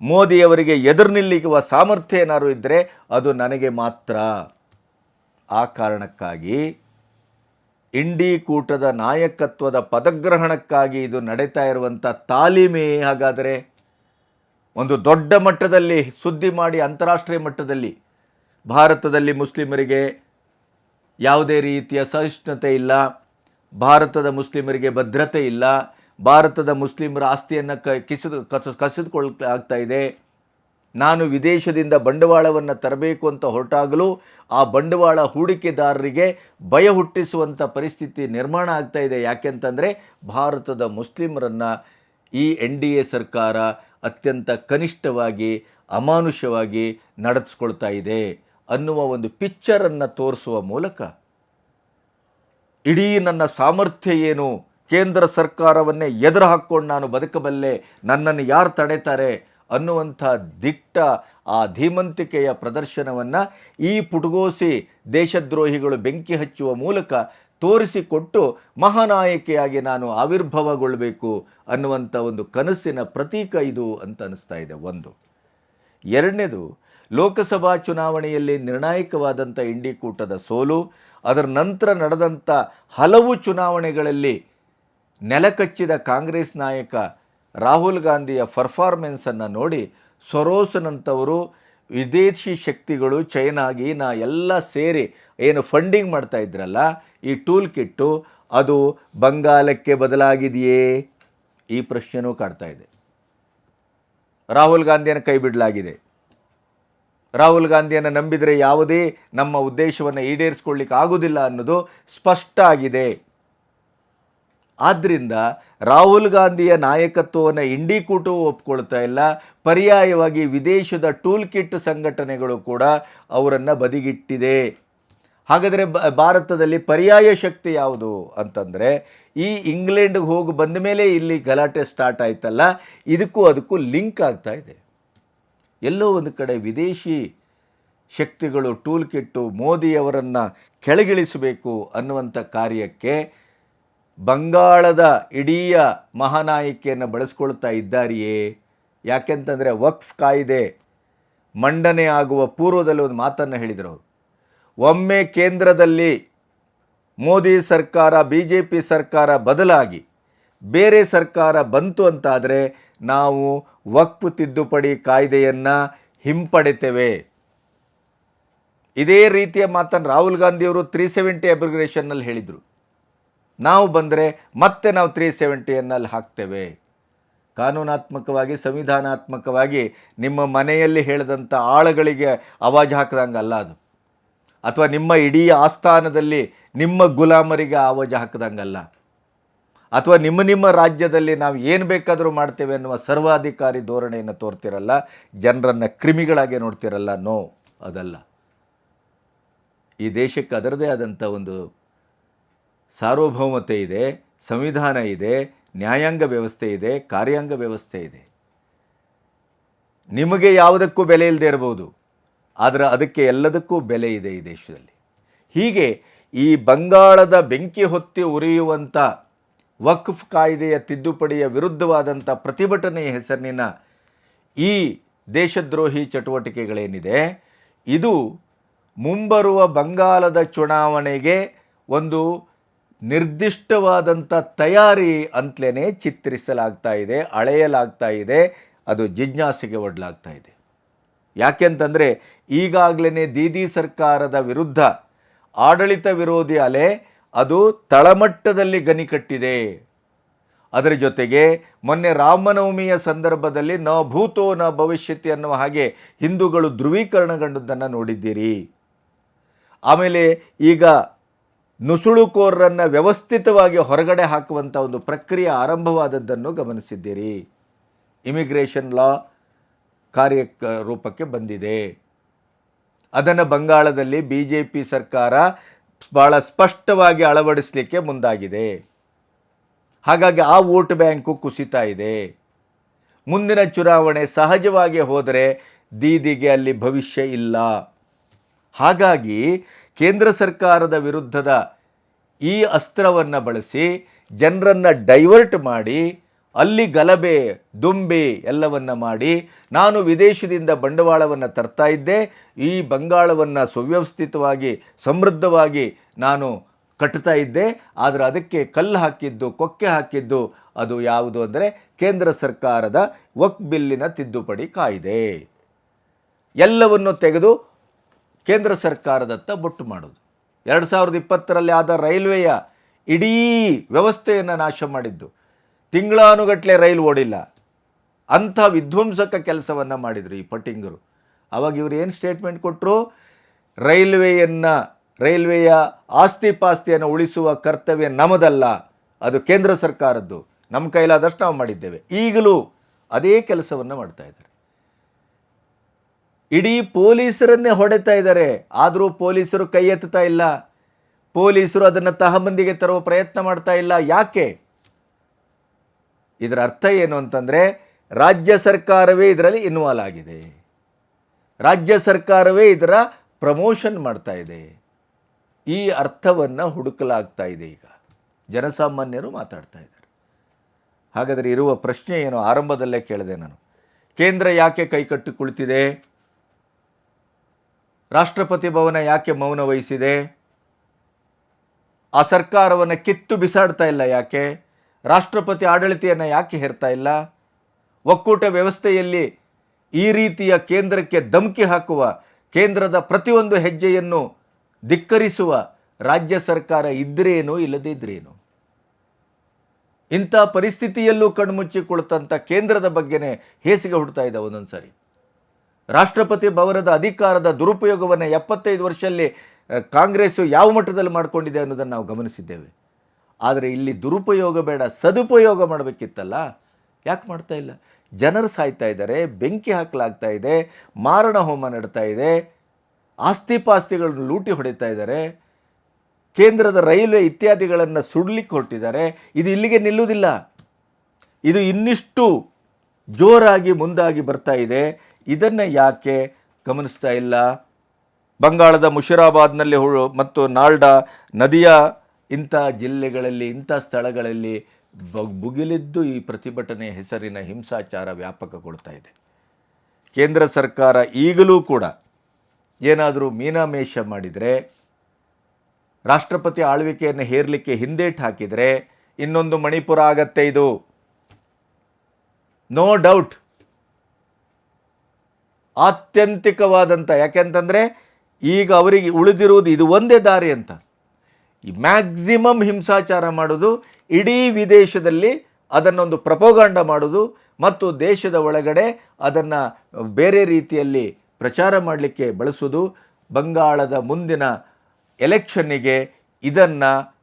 ಮೋದಿಯವರಿಗೆ ಎದುರು ನಿಲ್ಲಿಸುವ ಸಾಮರ್ಥ್ಯ ಏನಾದರೂ ಇದ್ದರೆ ಅದು ನನಗೆ ಮಾತ್ರ. ಆ ಕಾರಣಕ್ಕಾಗಿ ಇಂಡಿ ಕೂಟದ ನಾಯಕತ್ವದ ಪದಗ್ರಹಣಕ್ಕಾಗಿ ಇದು ನಡೀತಾ ಇರುವಂಥ ತಾಲೀಮೆ ಹಾಗಾದರೆ ಒಂದು ದೊಡ್ಡ ಮಟ್ಟದಲ್ಲಿ ಸುದ್ದಿ ಮಾಡಿ ಅಂತಾರಾಷ್ಟ್ರೀಯ ಮಟ್ಟದಲ್ಲಿ ಭಾರತದಲ್ಲಿ ಮುಸ್ಲಿಮರಿಗೆ ಯಾವುದೇ ರೀತಿಯ ಸಹಿಷ್ಣುತೆ ಇಲ್ಲ, ಭಾರತದ ಮುಸ್ಲಿಮರಿಗೆ ಭದ್ರತೆ ಇಲ್ಲ, ಭಾರತದ ಮುಸ್ಲಿಮರ ಆಸ್ತಿಯನ್ನು ಕ, ಕಿಸಿದು, ಕಸ ಕಸಿದುಕೊಳ್ತಾ ಇದೆ. ನಾನು ವಿದೇಶದಿಂದ ಬಂಡವಾಳವನ್ನು ತರಬೇಕು ಅಂತ ಹೊರಟಾಗಲೂ ಆ ಬಂಡವಾಳ ಹೂಡಿಕೆದಾರರಿಗೆ ಭಯ ಹುಟ್ಟಿಸುವಂಥ ಪರಿಸ್ಥಿತಿ ನಿರ್ಮಾಣ ಆಗ್ತಾ ಇದೆ. ಯಾಕೆಂತಂದರೆ ಭಾರತದ ಮುಸ್ಲಿಮರನ್ನು ಈ ಎನ್ ಡಿ ಎ ಸರ್ಕಾರ ಅತ್ಯಂತ ಕನಿಷ್ಠವಾಗಿ ಅಮಾನುಷವಾಗಿ ನಡೆಸ್ಕೊಳ್ತಾ ಇದೆ ಅನ್ನುವ ಒಂದು ಪಿಕ್ಚರನ್ನು ತೋರಿಸುವ ಮೂಲಕ ಇಡೀ ನನ್ನ ಸಾಮರ್ಥ್ಯ ಏನು? ಕೇಂದ್ರ ಸರ್ಕಾರವನ್ನೇ ಎದುರು ಹಾಕ್ಕೊಂಡು ನಾನು ಬದುಕಬಲ್ಲೆ? ನನ್ನನ್ನು ಯಾರು ತಡೆತಾರೆ? ಅನ್ನುವಂಥ ದಿಟ್ಟ ಆ ಧೀಮಂತಿಕೆಯ ಪ್ರದರ್ಶನವನ್ನು ಈ ಪುಟಗೋಸಿ ದೇಶದ್ರೋಹಿಗಳು ಬೆಂಕಿ ಹಚ್ಚುವ ಮೂಲಕ ತೋರಿಸಿಕೊಟ್ಟು ಮಹಾನಾಯಕಿಯಾಗಿ ನಾನು ಆವಿರ್ಭವಗೊಳ್ಳಬೇಕು ಅನ್ನುವಂಥ ಒಂದು ಕನಸಿನ ಪ್ರತೀಕ ಇದು ಅಂತ ಅನ್ನಿಸ್ತಾ ಇದೆ ಒಂದು. ಎರಡನೇದು, ಲೋಕಸಭಾ ಚುನಾವಣೆಯಲ್ಲಿ ನಿರ್ಣಾಯಕವಾದಂಥ ಇಂಡಿಕೂಟದ ಸೋಲು, ಅದರ ನಂತರ ನಡೆದಂಥ ಹಲವು ಚುನಾವಣೆಗಳಲ್ಲಿ ನೆಲಕಚ್ಚಿದ ಕಾಂಗ್ರೆಸ್ ನಾಯಕ ರಾಹುಲ್ ಗಾಂಧಿಯ ಪರ್ಫಾರ್ಮೆನ್ಸನ್ನು ನೋಡಿ ಸೊರೋಸನಂಥವರು ವಿದೇಶಿ ಶಕ್ತಿಗಳು ಚೈನಾಗಿ ನಾ ಎಲ್ಲ ಸೇರಿ ಏನು ಫಂಡಿಂಗ್ ಮಾಡ್ತಾ ಇದ್ರಲ್ಲ, ಈ ಟೂಲ್ ಕಿಟ್ಟು ಅದು ಬಂಗಾಲಕ್ಕೆ ಬದಲಾಗಿದೆಯೇ? ಈ ಪ್ರಶ್ನೆನೂ ಕಾಡ್ತಾ ಇದೆ. ರಾಹುಲ್ ಗಾಂಧಿಯನ್ನು ಕೈ ಬಿಡಲಾಗಿದೆ. ರಾಹುಲ್ ಗಾಂಧಿಯನ್ನು ನಂಬಿದರೆ ಯಾವುದೇ ನಮ್ಮ ಉದ್ದೇಶವನ್ನು ಈಡೇರಿಸ್ಕೊಳ್ಳಿಕ್ಕೆ ಆಗೋದಿಲ್ಲ ಅನ್ನೋದು ಸ್ಪಷ್ಟ ಆಗಿದೆ ಆದ್ದರಿಂದ ರಾಹುಲ್ ಗಾಂಧಿಯ ನಾಯಕತ್ವವನ್ನು ಇಂಡಿ ಕೂಟವು ಒಪ್ಕೊಳ್ತಾ ಇಲ್ಲ. ಪರ್ಯಾಯವಾಗಿ ವಿದೇಶದ ಟೂಲ್ ಕಿಟ್ ಸಂಘಟನೆಗಳು ಕೂಡ ಅವರನ್ನು ಬದಿಗಿಟ್ಟಿದೆ. ಹಾಗಾದರೆ ಭಾರತದಲ್ಲಿ ಪರ್ಯಾಯ ಶಕ್ತಿ ಯಾವುದು ಅಂತಂದರೆ, ಈ ಇಂಗ್ಲೆಂಡ್ಗೆ ಹೋಗಿ ಬಂದ ಮೇಲೆ ಇಲ್ಲಿ ಗಲಾಟೆ ಸ್ಟಾರ್ಟ್ ಆಯ್ತಲ್ಲ, ಇದಕ್ಕೂ ಅದಕ್ಕೂ ಲಿಂಕ್ ಆಗ್ತಾ ಇದೆ. ಎಲ್ಲೋ ಒಂದು ಕಡೆ ವಿದೇಶಿ ಶಕ್ತಿಗಳು ಟೂಲ್ ಕಿಟ್ಟು ಮೋದಿಯವರನ್ನು ಕೆಳಗಿಳಿಸಬೇಕು ಅನ್ನುವಂಥ ಕಾರ್ಯಕ್ಕೆ ಬಂಗಾಳದ ಇಡೀ ಮಹಾನಾಯಕಿಯನ್ನು ಬಳಸ್ಕೊಳ್ತಾ ಇದ್ದಾರೆಯೇ? ಯಾಕೆಂತಂದರೆ ವಕ್ಫ್ ಕಾಯಿದೆ ಮಂಡನೆ ಆಗುವ ಪೂರ್ವದಲ್ಲಿ ಒಂದು ಮಾತನ್ನು ಹೇಳಿದರು ಒಮ್ಮೆ ಕೇಂದ್ರದಲ್ಲಿ ಮೋದಿ ಸರ್ಕಾರ ಬಿ ಜೆ ಪಿ ಸರ್ಕಾರ ಬದಲಾಗಿ ಬೇರೆ ಸರ್ಕಾರ ಬಂತು ಅಂತಾದರೆ ನಾವು ವಕ್ಫ್ ತಿದ್ದುಪಡಿ ಕಾಯ್ದೆಯನ್ನು ಹಿಂಪಡಿತೇವೆ. ಇದೇ ರೀತಿಯ ಮಾತನ್ನು ರಾಹುಲ್ ಗಾಂಧಿಯವರು ತ್ರೀ ಸೆವೆಂಟಿ ಅಬ್ರಿಗ್ರೇಷನ್ನಲ್ಲಿ ಹೇಳಿದರು. ನಾವು ಬಂದರೆ ಮತ್ತೆ ನಾವು ತ್ರೀ ಸೆವೆಂಟಿಯನ್ನಲ್ಲಿ ಹಾಕ್ತೇವೆ. ಕಾನೂನಾತ್ಮಕವಾಗಿ, ಸಂವಿಧಾನಾತ್ಮಕವಾಗಿ ನಿಮ್ಮ ಮನೆಯಲ್ಲಿ ಹೇಳಿದಂಥ ಆಳುಗಳಿಗೆ ಅವಾಜ್ ಹಾಕಿದಂಗೆ ಅಲ್ಲ ಅದು. ಅಥವಾ ನಿಮ್ಮ ಇಡೀ ಆಸ್ಥಾನದಲ್ಲಿ ನಿಮ್ಮ ಗುಲಾಮರಿಗೆ ಆವಾಜ್ ಹಾಕಿದಂಗಲ್ಲ. ಅಥವಾ ನಿಮ್ಮ ನಿಮ್ಮ ರಾಜ್ಯದಲ್ಲಿ ನಾವು ಏನು ಬೇಕಾದರೂ ಮಾಡ್ತೇವೆ ಅನ್ನುವ ಸರ್ವಾಧಿಕಾರಿ ಧೋರಣೆಯನ್ನು ತೋರ್ತಿರಲ್ಲ, ಜನರನ್ನು ಕ್ರಿಮಿಗಳಾಗೆ ನೋಡ್ತಿರಲ್ಲ, ನೋ, ಅದಲ್ಲ. ಈ ದೇಶಕ್ಕೆ ಅದರದೇ ಆದಂಥ ಒಂದು ಸಾರ್ವಭೌಮತೆ ಇದೆ, ಸಂವಿಧಾನ ಇದೆ, ನ್ಯಾಯಾಂಗ ವ್ಯವಸ್ಥೆ ಇದೆ, ಕಾರ್ಯಾಂಗ ವ್ಯವಸ್ಥೆ ಇದೆ. ನಿಮಗೆ ಯಾವುದಕ್ಕೂ ಬೆಲೆ ಇಲ್ಲದೆ ಇರಬಹುದು ಆದರೆ ಅದಕ್ಕೆ ಎಲ್ಲದಕ್ಕೂ ಬೆಲೆ ಇದೆ ಈ ದೇಶದಲ್ಲಿ. ಹೀಗೆ ಈ ಬಂಗಾಳದ ಬೆಂಕಿ ಹೊತ್ತಿ ಉರಿಯುವಂಥ ವಕ್ಫ್ ಕಾಯ್ದೆಯ ತಿದ್ದುಪಡಿಯ ವಿರುದ್ಧವಾದಂಥ ಪ್ರತಿಭಟನೆಯ ಹೆಸರಿನ ಈ ದೇಶದ್ರೋಹಿ ಚಟುವಟಿಕೆಗಳೇನಿದೆ, ಇದು ಮುಂಬರುವ ಬಂಗಾಳದ ಚುನಾವಣೆಗೆ ಒಂದು ನಿರ್ದಿಷ್ಟವಾದಂಥ ತಯಾರಿ ಅಂತಲೇ ಚಿತ್ರಿಸಲಾಗ್ತಾ ಇದೆ, ಅಳೆಯಲಾಗ್ತಾ ಇದೆ, ಅದು ಜಿಜ್ಞಾಸೆಗೆ ಒಡ್ಲಾಗ್ತಾ ಇದೆ. ಯಾಕೆಂತಂದರೆ ಈಗಾಗಲೇ ದೀದಿ ಸರ್ಕಾರದ ವಿರುದ್ಧ ಆಡಳಿತ ವಿರೋಧಿ ಅಲೆ ಅದು ತಳಮಟ್ಟದಲ್ಲಿ ಗನಿ ಕಟ್ಟಿದೆ. ಅದರ ಜೊತೆಗೆ ಮೊನ್ನೆ ರಾಮನವಮಿಯ ಸಂದರ್ಭದಲ್ಲಿ ನ ಭೂತೋ ನ ಭವಿಷ್ಯತಿ ಅನ್ನುವ ಹಾಗೆ ಹಿಂದೂಗಳು ಧ್ರುವೀಕರಣಗೊಂಡದ್ದನ್ನು ನೋಡಿದ್ದೀರಿ. ಆಮೇಲೆ ಈಗ ನುಸುಳುಕೋರರನ್ನು ವ್ಯವಸ್ಥಿತವಾಗಿ ಹೊರಗಡೆ ಹಾಕುವಂಥ ಒಂದು ಪ್ರಕ್ರಿಯೆ ಆರಂಭವಾದದ್ದನ್ನು ಗಮನಿಸಿದ್ದೀರಿ. ಇಮಿಗ್ರೇಷನ್ ಲಾ ಕಾರ್ಯ ರೂಪಕ್ಕೆ ಬಂದಿದೆ. ಅದನ್ನು ಬಂಗಾಳದಲ್ಲಿ ಬಿ ಜೆ ಪಿ ಸರ್ಕಾರ ಭಾಳ ಸ್ಪಷ್ಟವಾಗಿ ಅಳವಡಿಸಲಿಕ್ಕೆ ಮುಂದಾಗಿದೆ. ಹಾಗಾಗಿ ಆ ವೋಟ್ ಬ್ಯಾಂಕು ಕುಸಿತಾ ಇದೆ. ಮುಂದಿನ ಚುನಾವಣೆ ಸಹಜವಾಗಿ ಹೋದರೆ ದೀದಿಗೆ ಅಲ್ಲಿ ಭವಿಷ್ಯ ಇಲ್ಲ. ಹಾಗಾಗಿ ಕೇಂದ್ರ ಸರ್ಕಾರದ ವಿರುದ್ಧದ ಈ ಅಸ್ತ್ರವನ್ನು ಬಳಸಿ ಜನರನ್ನು ಡೈವರ್ಟ್ ಮಾಡಿ, ಅಲ್ಲಿ ಗಲಭೆ, ದುಂಬಿ ಎಲ್ಲವನ್ನು ಮಾಡಿ, ನಾನು ವಿದೇಶದಿಂದ ಬಂಡವಾಳವನ್ನು ತರ್ತಾ ಇದ್ದೆ, ಈ ಬಂಗಾಳವನ್ನು ಸುವ್ಯವಸ್ಥಿತವಾಗಿ, ಸಮೃದ್ಧವಾಗಿ ನಾನು ಕಟ್ತಾ ಇದ್ದೆ, ಆದರೆ ಅದಕ್ಕೆ ಕಲ್ಲು ಹಾಕಿದ್ದು, ಕೊಕ್ಕೆ ಹಾಕಿದ್ದು ಅದು ಯಾವುದು ಅಂದರೆ ಕೇಂದ್ರ ಸರ್ಕಾರದ ವಕ್ ಬಿಲ್ಲಿನ ತಿದ್ದುಪಡಿ ಕಾಯಿದೆ. ಎಲ್ಲವನ್ನು ತೆಗೆದು ಕೇಂದ್ರ ಸರ್ಕಾರದತ್ತ ಬೊಟ್ಟು ಮಾಡೋದು. ಎರಡು ಸಾವಿರದ ಇಪ್ಪತ್ತರಲ್ಲಿ ಆದ ರೈಲ್ವೆಯ ಇಡೀ ವ್ಯವಸ್ಥೆಯನ್ನು ನಾಶ ಮಾಡಿದ್ದು. ತಿಂಗಳಾನುಗಟ್ಟಲೆ ರೈಲು ಓಡಿಲ್ಲ. ಅಂಥ ವಿಧ್ವಂಸಕ ಕೆಲಸವನ್ನು ಮಾಡಿದರು ಈ ಪಟ್ಟಿಂಗರು ಅವಾಗ ಇವರು ಏನು ಸ್ಟೇಟ್ಮೆಂಟ್ ಕೊಟ್ಟರು ರೈಲ್ವೆಯನ್ನು, ರೈಲ್ವೆಯ ಆಸ್ತಿ ಪಾಸ್ತಿಯನ್ನು ಉಳಿಸುವ ಕರ್ತವ್ಯ ನಮ್ಮದಲ್ಲ ಅದು ಕೇಂದ್ರ ಸರ್ಕಾರದ್ದು. ನಮ್ಮ ಕೈಲಾದಷ್ಟು ನಾವು ಮಾಡಿದ್ದೇವೆ. ಈಗಲೂ ಅದೇ ಕೆಲಸವನ್ನು ಮಾಡ್ತಾ ಇದ್ದಾರೆ. ಇಡೀ ಪೊಲೀಸರನ್ನೇ ಹೊಡೆತಾ ಇದ್ದಾರೆ. ಆದರೂ ಪೊಲೀಸರು ಕೈ ಎತ್ತುತ್ತಾ ಇಲ್ಲ. ಪೊಲೀಸರು ಅದನ್ನು ತಹಬಂದಿಗೆ ತರುವ ಪ್ರಯತ್ನ ಮಾಡ್ತಾ ಇಲ್ಲ. ಯಾಕೆ? ಇದರ ಅರ್ಥ ಏನು ಅಂತಂದರೆ, ರಾಜ್ಯ ಸರ್ಕಾರವೇ ಇದರಲ್ಲಿ ಇನ್ವಾಲ್ವ್ ಆಗಿದೆ. ರಾಜ್ಯ ಸರ್ಕಾರವೇ ಇದರ ಪ್ರಮೋಷನ್ ಮಾಡ್ತಾ ಇದೆ. ಈ ಅರ್ಥವನ್ನು ಹುಡುಕಲಾಗ್ತಾ ಇದೆ ಈಗ. ಜನಸಾಮಾನ್ಯರು ಮಾತಾಡ್ತಾ ಇದ್ದಾರೆ. ಹಾಗಾದರೆ ಇರುವ ಪ್ರಶ್ನೆ ಏನು? ಆರಂಭದಲ್ಲೇ ಕೇಳಿದೆ ನಾನು. ಕೇಂದ್ರ ಯಾಕೆ ಕೈಕಟ್ಟು ಕುಳಿತಿದೆ? ರಾಷ್ಟ್ರಪತಿ ಭವನ ಯಾಕೆ ಮೌನ ವಹಿಸಿದೆ? ಆ ಸರ್ಕಾರವನ್ನು ಕಿತ್ತು ಬಿಸಾಡ್ತಾ ಇಲ್ಲ ಯಾಕೆ? ರಾಷ್ಟ್ರಪತಿ ಆಡಳಿತೆಯನ್ನು ಯಾಕೆ ಹೇರ್ತಾ ಇಲ್ಲ? ಒಕ್ಕೂಟ ವ್ಯವಸ್ಥೆಯಲ್ಲಿ ಈ ರೀತಿಯ ಕೇಂದ್ರಕ್ಕೆ ಧಮಕಿ ಹಾಕುವ, ಕೇಂದ್ರದ ಪ್ರತಿಯೊಂದು ಹೆಜ್ಜೆಯನ್ನು ಧಿಕ್ಕರಿಸುವ ರಾಜ್ಯ ಸರ್ಕಾರ ಇದ್ರೇನು ಇಲ್ಲದಿದ್ರೇನು? ಇಂಥ ಪರಿಸ್ಥಿತಿಯಲ್ಲೂ ಕಣ್ಮುಚ್ಚಿಕೊಳ್ತಂಥ ಕೇಂದ್ರದ ಬಗ್ಗೆನೇ ಹೇಸಿಗೆ ಹುಡ್ತಾ ಇದೆ ಒಂದೊಂದು ಸಾರಿ ರಾಷ್ಟ್ರಪತಿ ಭವನದ ಅಧಿಕಾರದ ದುರುಪಯೋಗವನ್ನು ಎಪ್ಪತ್ತೈದು ವರ್ಷದಲ್ಲಿ ಕಾಂಗ್ರೆಸ್ ಕಾಂಗ್ರೆಸ್ಸು ಯಾವ ಮಟ್ಟದಲ್ಲಿ ಮಾಡಿಕೊಂಡಿದೆ ಅನ್ನೋದನ್ನು ನಾವು ಗಮನಿಸಿದ್ದೇವೆ. ಆದರೆ ಇಲ್ಲಿ ದುರುಪಯೋಗ ಬೇಡ, ಸದುಪಯೋಗ ಮಾಡಬೇಕಿತ್ತಲ್ಲ. ಯಾಕೆ ಮಾಡ್ತಾ ಇಲ್ಲ? ಜನರು ಸಾಯ್ತಾ ಇದ್ದಾರೆ, ಬೆಂಕಿ ಹಾಕಲಾಗ್ತಾ ಇದೆ, ಮಾರಣ ಹೋಮ ನಡ್ತಾ ಇದೆ ಆಸ್ತಿ ಪಾಸ್ತಿಗಳನ್ನು ಲೂಟಿ ಹೊಡಿತಾ ಇದ್ದಾರೆ, ಕೇಂದ್ರದ ರೈಲ್ವೆ ಇತ್ಯಾದಿಗಳನ್ನು ಸುಡ್ಲಿಕ್ಕೆ ಹೊರಟಿದ್ದಾರೆ. ಇದು ಇಲ್ಲಿಗೆ ನಿಲ್ಲುವುದಿಲ್ಲ. ಇದು ಇನ್ನಿಷ್ಟು ಜೋರಾಗಿ ಮುಂದಾಗಿ ಬರ್ತಾ ಇದೆ. ಇದನ್ನು ಯಾಕೆ ಗಮನಿಸ್ತಾ ಇಲ್ಲ? ಬಂಗಾಳದ ಮುಷಿರಾಬಾದ್ನಲ್ಲಿ ಹುಳು ಮತ್ತು ನಾಲ್ಡಾ ನದಿಯ ಇಂಥ ಜಿಲ್ಲೆಗಳಲ್ಲಿ, ಇಂಥ ಸ್ಥಳಗಳಲ್ಲಿ ಬುಗಿಲಿದ್ದು ಈ ಪ್ರತಿಭಟನೆ ಹೆಸರಿನ ಹಿಂಸಾಚಾರ ವ್ಯಾಪಕಗೊಳ್ತಾ ಇದೆ. ಕೇಂದ್ರ ಸರ್ಕಾರ ಈಗಲೂ ಕೂಡ ಏನಾದರೂ ಮೀನಾಮೇಷ ಮಾಡಿದರೆ, ರಾಷ್ಟ್ರಪತಿ ಆಳ್ವಿಕೆಯನ್ನು ಹೇರಲಿಕ್ಕೆ ಹಿಂದೇಟ್ ಹಾಕಿದರೆ, ಇನ್ನೊಂದು ಮಣಿಪುರ ಆಗತ್ತೆ ಇದು. ನೋ ಡೌಟ್ ಆತ್ಯಂತಿಕವಾದಂಥ ಯಾಕೆಂತಂದರೆ ಈಗ ಅವರಿಗೆ ಉಳಿದಿರುವುದು ಇದು ಒಂದೇ ದಾರಿ ಅಂತ. ಈ ಮ್ಯಾಕ್ಸಿಮಮ್ ಹಿಂಸಾಚಾರ ಮಾಡೋದು ಇಡೀ ವಿದೇಶದಲ್ಲಿ ಅದನ್ನೊಂದು ಪ್ರಪೋಗಾಂಡ ಮಾಡೋದು ಮತ್ತು ದೇಶದ ಒಳಗಡೆ ಅದನ್ನು ಬೇರೆ ರೀತಿಯಲ್ಲಿ ಪ್ರಚಾರ ಮಾಡಲಿಕ್ಕೆ ಬಳಸೋದು. ಬಂಗಾಳದ ಮುಂದಿನ ಎಲೆಕ್ಷನ್ನಿಗೆ ಇದನ್ನು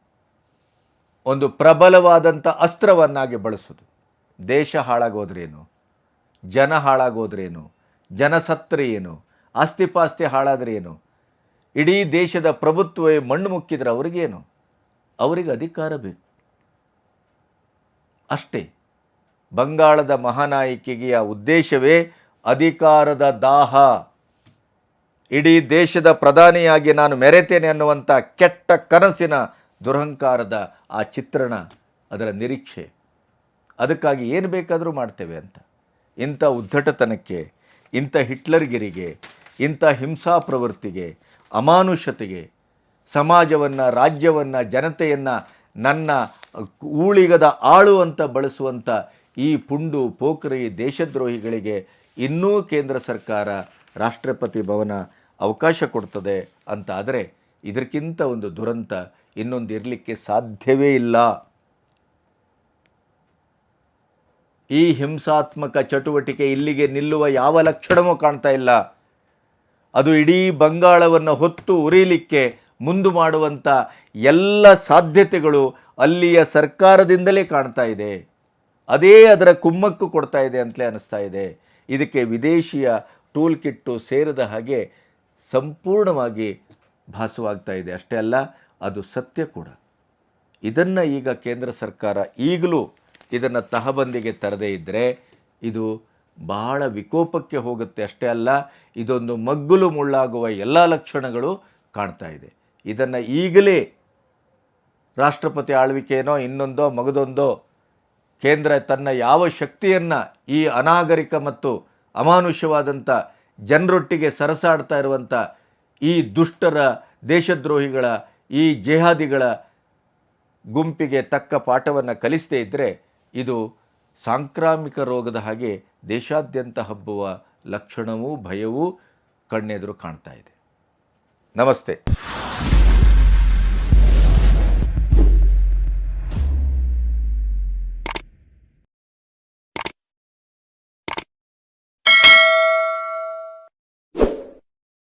ಒಂದು ಪ್ರಬಲವಾದಂಥ ಅಸ್ತ್ರವನ್ನಾಗಿ ಬಳಸೋದು. ದೇಶ ಹಾಳಾಗೋದ್ರೇನು? ಜನ ಹಾಳಾಗೋದ್ರೇನು? ಜನ ಸತ್ತರೆ ಏನು? ಆಸ್ತಿಪಾಸ್ತಿ ಹಾಳಾದರೆ ಏನು? ಇಡೀ ದೇಶದ ಪ್ರಭುತ್ವವೇ ಮಣ್ಣು ಮುಕ್ಕಿದ್ರೆ ಅವ್ರಿಗೇನು? ಅವರಿಗೆ ಅಧಿಕಾರ ಬೇಕು. ಅಷ್ಟೇ. ಬಂಗಾಳದ ಮಹಾನಾಯಕಿಗೆ ಆ ಉದ್ದೇಶವೇ ಅಧಿಕಾರದ ದಾಹ. ಇಡೀ ದೇಶದ ಪ್ರಧಾನಿಯಾಗಿ ನಾನು ಮೆರೆತೇನೆ ಅನ್ನುವಂಥ ಕೆಟ್ಟ ಕನಸಿನ ದುರಹಂಕಾರದ ಆ ಚಿತ್ರಣ, ಅದರ ನಿರೀಕ್ಷೆ. ಅದಕ್ಕಾಗಿ ಏನು ಬೇಕಾದರೂ ಮಾಡ್ತೇವೆ ಅಂತ. ಇಂಥ ಉದ್ದಟತನಕ್ಕೆ ಇಂಥ ಹಿಟ್ಲರ್ಗಿರಿಗೆ, ಇಂಥ ಹಿಂಸಾ ಪ್ರವೃತ್ತಿಗೆ ಅಮಾನುಷತೆಗೆ ಸಮಾಜವನ್ನು, ರಾಜ್ಯವನ್ನು, ಜನತೆಯನ್ನು, ನನ್ನ ಊಳಿಗದ ಆಳು ಅಂತ ಬಳಸುವಂಥ ಈ ಪುಂಡು ಪೋಖರಿ ದೇಶದ್ರೋಹಿಗಳಿಗೆ ಇನ್ನೂ ಕೇಂದ್ರ ಸರ್ಕಾರ ರಾಷ್ಟ್ರಪತಿ ಭವನ ಅವಕಾಶ ಕೊಡ್ತದೆ ಅಂತ ಆದರೆ ಇದಕ್ಕಿಂತ ಒಂದು ದುರಂತ ಇನ್ನೊಂದು ಇರಲಿಕ್ಕೆ ಸಾಧ್ಯವೇ ಇಲ್ಲ. ಈ ಹಿಂಸಾತ್ಮಕ ಚಟುವಟಿಕೆ ಇಲ್ಲಿಗೆ ನಿಲ್ಲುವ ಯಾವ ಲಕ್ಷಣವೂ ಕಾಣ್ತಾ ಇಲ್ಲ. ಅದು ಇಡೀ ಬಂಗಾಳವನ್ನು ಹೊತ್ತು ಉರಿಲಿಕ್ಕೆ ಮುಂದು ಮಾಡುವಂಥ ಎಲ್ಲ ಸಾಧ್ಯತೆಗಳು ಅಲ್ಲಿಯ ಸರ್ಕಾರದಿಂದಲೇ ಕಾಣ್ತಾ ಇದೆ. ಅದೇ ಅದರ ಕುಮ್ಮಕ್ಕು ಕೊಡ್ತಾ ಇದೆ ಅಂತಲೇ ಅನಿಸ್ತಾ ಇದೆ. ಇದಕ್ಕೆ ವಿದೇಶಿಯ ಟೂಲ್ ಕಿಟ್ಟು ಸೇರಿದ ಹಾಗೆ ಸಂಪೂರ್ಣವಾಗಿ ಭಾಸವಾಗ್ತಾ ಇದೆ. ಅಷ್ಟೇ ಅಲ್ಲ, ಅದು ಸತ್ಯ ಕೂಡ. ಇದನ್ನು ಈಗ ಕೇಂದ್ರ ಸರ್ಕಾರ ಈಗಲೂ ಇದನ್ನು ತಹಬಂದಿಗೆ ತರದೇ ಇದ್ದರೆ ಇದು ಬಹಳ ವಿಕೋಪಕ್ಕೆ ಹೋಗುತ್ತೆ ಅಷ್ಟೇ ಅಲ್ಲ, ಇದೊಂದು ಮಗ್ಗುಲು ಮುಳ್ಳಾಗುವ ಎಲ್ಲ ಲಕ್ಷಣಗಳು ಕಾಣ್ತಾ ಇದೆ. ಇದನ್ನು ಈಗಲೇ ರಾಷ್ಟ್ರಪತಿ ಆಳ್ವಿಕೆಯೋ ಇನ್ನೊಂದೋ ಮಗದೊಂದೋ ಕೇಂದ್ರ ತನ್ನ ಯಾವ ಶಕ್ತಿಯನ್ನು ಈ ಅನಾಗರಿಕ ಮತ್ತು ಅಮಾನುಷ್ಯವಾದಂಥ ಜನರೊಟ್ಟಿಗೆ ಸರಸಾಡ್ತಾ ಇರುವಂಥ ಈ ದುಷ್ಟರ ದೇಶದ್ರೋಹಿಗಳ, ಈ ಜೇಹಾದಿಗಳ ಗುಂಪಿಗೆ ತಕ್ಕ ಪಾಠವನ್ನು ಕಲಿಸದೇ ಇದ್ದರೆ ಇದು ಸಾಂಕ್ರಾಮಿಕ ರೋಗದ ಹಾಗೆ ದೇಶಾದ್ಯಂತ ಹಬ್ಬುವ ಲಕ್ಷಣವೂ ಭಯವೂ ಕಣ್ಣೆದುರು ಕಾಣ್ತಾ ಇದೆ. ನಮಸ್ತೆ.